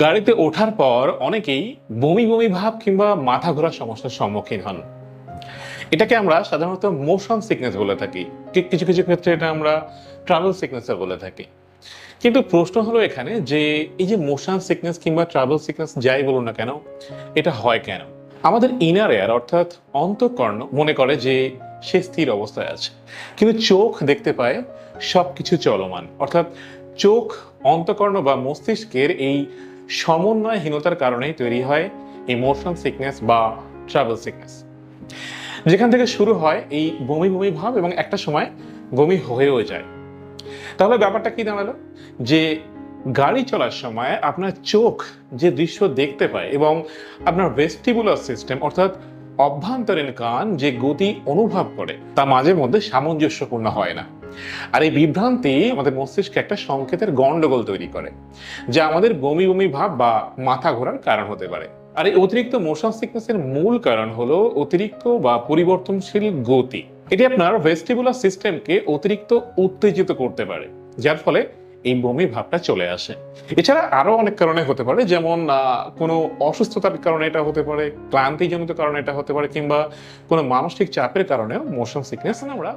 গাড়িতে ওঠার পর অনেকেই বমি বমি ভাব কিংবা মাথা ঘোরার সমস্যার সম্মুখীন হন। এটাকে আমরা সাধারণত মোশন সিকনেস বলে থাকি। কিছু কিছু ক্ষেত্রে এটা আমরা ট্রাভেল সিকনেসও বলে থাকি। কিন্তু প্রশ্ন হলো এখানে যে এই যে মোশন সিকনেস কিংবা ট্রাভেল সিকনেস যাই বলুন না কেন, এটা হয় কেন? আমাদের ইনার এয়ার অর্থাৎ অন্তঃকর্ণ মনে করে যে সে স্থির অবস্থায় আছে। কিন্তু চোখ দেখতে পায় সব কিছু চলমান। অর্থাৎ চোখ অন্তঃকর্ণ বা মস্তিষ্কের এই সমন্বয়হীনতার কারণেই তৈরি হয় এই মোশন সিকনেস বা ট্রাভেল সিকনেস যেখান থেকে শুরু হয় এই বমি বমি ভাব এবং একটা সময় বমি হয়েও যায়। তাহলে ব্যাপারটা কি দাঁড়াল? যে গাড়ি চলার সময় আপনার চোখ যে দৃশ্য দেখতে পায় এবং আপনার ভেস্টিবুলার সিস্টেম অর্থাৎ অভ্যন্তরীণ কান যে গতি অনুভব করে তা মাঝে মধ্যে সামঞ্জস্যপূর্ণ হয় না। আর এই বিভ্রান্তি আমাদের মস্তিষ্কে একটা সংকেতের গন্ডগোল তৈরি করে, যা আমাদের বমি বমি ভাব বা মাথা ঘোরার কারণ হতে পারে। আর এই অতিরিক্ত মোশন সিকনেসের মূল কারণ হলো অতিরিক্ত বা পরিবর্তনশীল গতি। এটি আপনার ভেস্টিবুলার সিস্টেমকে অতিরিক্ত উত্তেজিত করতে পারে, যার ফলে এই বমি ভাবটা চলে আসে। এছাড়া আরও অনেক কারণে হতে পারে যেমন কোনো অসুস্থতার কারণে এটা হতে পারে ক্লান্তিজনিত কারণে এটা হতে পারে কিংবা কোনো মানসিক চাপের কারণেও মোশন সিকনেস আমরা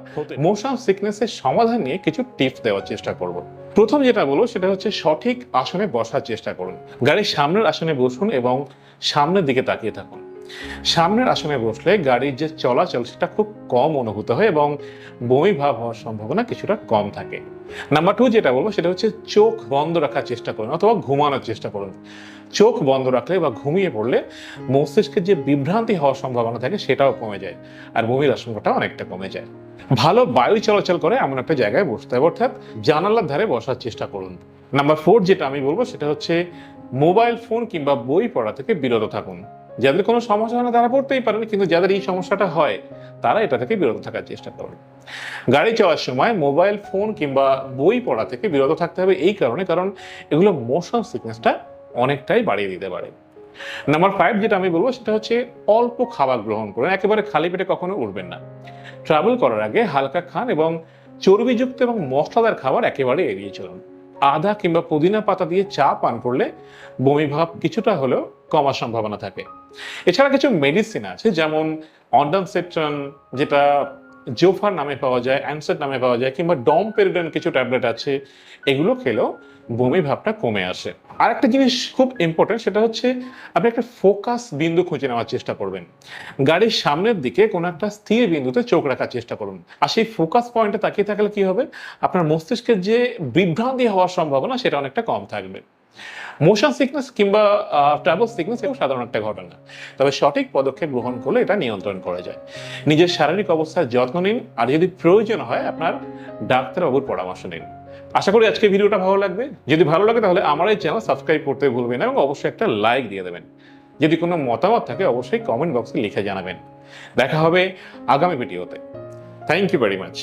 মোশন সিকনেসের সমাধান নিয়ে কিছু টিপস দেওয়ার চেষ্টা করব। প্রথম যেটা বলব সেটা হচ্ছে সঠিক আসনে বসার চেষ্টা করুন। গাড়ির সামনের আসনে বসুন এবং সামনের দিকে তাকিয়ে থাকুন। সামনের আসনে বসলে গাড়ির যে চলাচল সেটা খুব কম অনুভূত হয় এবং বমি ভাব হওয়ার সম্ভাবনা কিছুটা কম থাকে। নাম্বার টু যেটা বলব সেটা হচ্ছে চোখ বন্ধ রাখার চেষ্টা করুন অথবা ঘুমানোর চেষ্টা করুন। চোখ বন্ধ রাখলে বা ঘুমিয়ে পড়লে মস্তিষ্কের যে বিভ্রান্তি হওয়ার সম্ভাবনা থাকে সেটাও কমে যায় আর বমির আশঙ্কাটা অনেকটা কমে যায়। ভালো বায়ু চলাচল করে এমন একটা জায়গায় বসতে হবে, অর্থাৎ জানালার ধারে বসার চেষ্টা করুন। নাম্বার ফোর যেটা আমি বলব সেটা হচ্ছে মোবাইল ফোন কিংবা বই পড়া থেকে বিরত থাকুন। যাদের কোনো সমস্যা হয় না, তারা পড়তেই পারেন, কিন্তু যাদের এই সমস্যাটা হয়, তারা এটা থেকে বিরত থাকার চেষ্টা করুন। গাড়ি চলার সময় মোবাইল, ফোন কিংবা বই পড়া থেকে বিরত থাকতে হবে এই কারণে, কারণ এগুলো মোশন সিকনেসটা অনেকটাই বাড়িয়ে দিতে পারে। নাম্বার ফাইভ যেটা আমি বলব, সেটা হচ্ছে অল্প খাবার গ্রহণ করুন, একেবারে খালি পেটে কখনো উঠবেন না। ট্রাভেল করার আগে হালকা খান এবং চর্বিযুক্ত এবং মশলাদার খাবার একেবারে এড়িয়ে চলুন। আদা কিংবা পুদিনা পাতা দিয়ে চা পান করলে বমি ভাব কিছুটা হলেও কমার সম্ভাবনা থাকে। এছাড়া কিছু মেডিসিন আছে, যেমন অন্ডানসেট্রন যেটা জোফার নামে পাওয়া যায় অ্যানসেট নামে পাওয়া যায়, কিংবা ডম ডমপেরিডন কিছু ট্যাবলেট আছে, এগুলো খেলেও বমি ভাবটা কমে আসে। আর একটা জিনিস খুব ইম্পর্টেন্ট সেটা হচ্ছে আপনি একটা ফোকাস বিন্দু খুঁজে নেওয়ার চেষ্টা করবেন। গাড়ির সামনের দিকে কোনো একটা স্থির বিন্দুতে চোখ রাখার চেষ্টা করুন। আর সেই ফোকাস পয়েন্টে তাকিয়ে থাকলে কি হবে? আপনার মস্তিষ্কের যে বিভ্রান্তি হওয়ার সম্ভাবনা, সেটা অনেকটা কম থাকবে। মোশন সিকনেস কিংবা ট্রাভেল সিকনেস এও সাধারণ একটা ঘটনা। তবে সঠিক পদক্ষেপ গ্রহণ করলে এটা নিয়ন্ত্রণ করা যায়। নিজের শারীরিক অবস্থার যত্ন নিন, আর যদি প্রয়োজন হয় আপনার ডাক্তারবাবুর পরামর্শ নিন। আশা করি আজকে ভিডিওটা ভালো লাগবে। যদি ভালো লাগে তাহলে আমার এই চ্যানেল সাবস্ক্রাইব করতে ভুলবেন না এবং অবশ্যই একটা লাইক দিয়ে দেবেন। যদি কোনো মতামত থাকে অবশ্যই কমেন্ট বক্সে লিখে জানাবেন। দেখা হবে আগামী ভিডিওতে। Thank you very much